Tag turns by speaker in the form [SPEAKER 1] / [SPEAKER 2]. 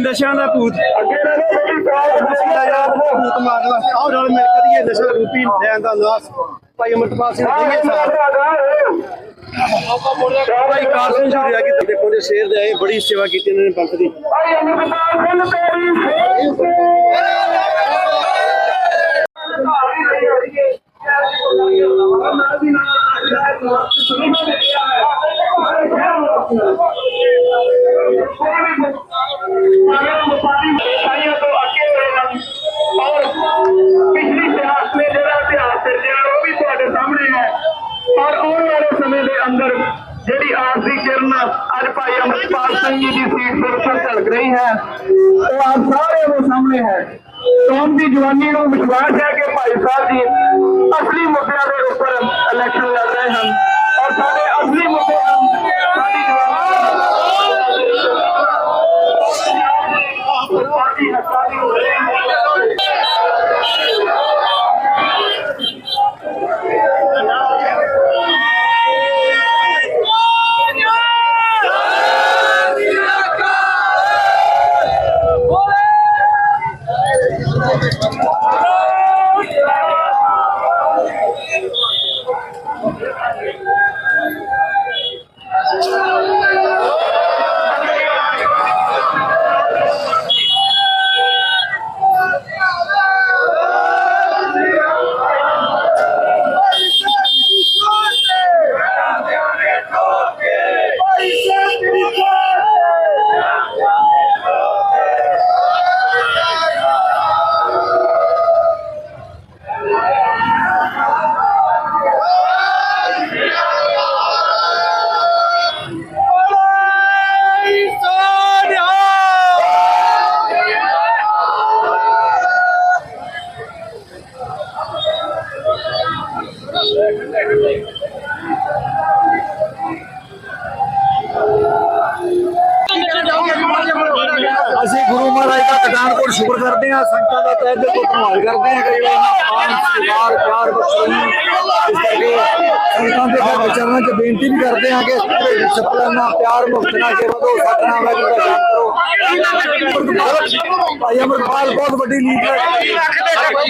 [SPEAKER 1] ਨਸ਼ਿਆਂ ਦਾ ਭੂਤ। ਅੱਗੇ ਨਸ਼ਾ ਯਾਰ ਭੂਤ ਮਾਰਦਾ ਆਹ ਨਾਲ ਮਿਲ ਕੇ ਨਸ਼ਾ ਰੂਪੀ ਲੈਣ ਦਾ ਨਾਸ। ਭਾਈ ਅਮਰਪਾਲ ਸਿੰਘ ਜੀ ਸਾਹਿਬ ਭਾਈ ਕਾਰਸਨ ਜੁੜਿਆ ਕਿ ਦੇਖੋ ਦੇ ਸ਼ੇਰ ਦੇ ਆਏ, ਬੜੀ ਸੇਵਾ ਕੀਤੀ ਇਹਨਾਂ ਨੇ ਪੰਥ ਦੀ।
[SPEAKER 2] ਪਿਛਲੀ ਸਮੇਂ ਦੇ ਅੰਦਰ ਜਿਹੜੀ ਆਸ ਦੀ ਕਿਰਨ ਅੱਜ ਭਾਈ ਅਮਰਪਾਲ ਸਿੰਘ ਜੀ ਦੀ ਸੀਟ ਦੇ ਉੱਪਰ ਝਲਕ ਰਹੀ ਹੈ। ਉਹ ਆਪ ਸਾਰਿਆਂ ਦੇ ਸਾਹਮਣੇ ਹੈ। ਕੌਮ ਦੀ ਜਵਾਨੀ ਨੂੰ ਵਿਸ਼ਵਾਸ ਹੈ ਕਿ ਭਾਈ ਸਾਹਿਬ ਜੀ Thank you.
[SPEAKER 1] ਅਸੀਂ ਗੁਰੂ ਮਹਾਰਾਜ ਦਾ ਕਟਾਨਕੋਟ ਸ਼ੁਕਰ ਕਰਦੇ ਹਾਂ, ਸੰਗਤਾਂ ਦਾ ਤਹਿ ਦਿਲ ਤੋਂ ਧੰਨਵਾਦ ਕਰਦੇ ਹਾਂ ਕਿ ਇਹਨਾਂ ਪਾਣ ਸਤਿਕਾਰ ਪਿਆਰ ਬਖਸ਼ਣੀ ਇਸ ਕਰਕੇ ਸੰਗਤਾਂ ਦੇ ਘਰ ਚਰਨਾਂ 'ਚ ਬੇਨਤੀ ਵੀ ਕਰਦੇ ਹਾਂ ਕਿ ਸਤਿਕਾਰ ਨਾਲ ਪਿਆਰ ਮੁਕਤ ਨਾਲ ਕੇ ਵਧੋ, ਸਤਨਾਮ ਦਾ ਜਾਪ ਕਰੋ। ਭਾਈ ਅਮਰਪਾਲ ਬਹੁਤ ਵੱਡੀ ਲੀਡਰ ਹੈ।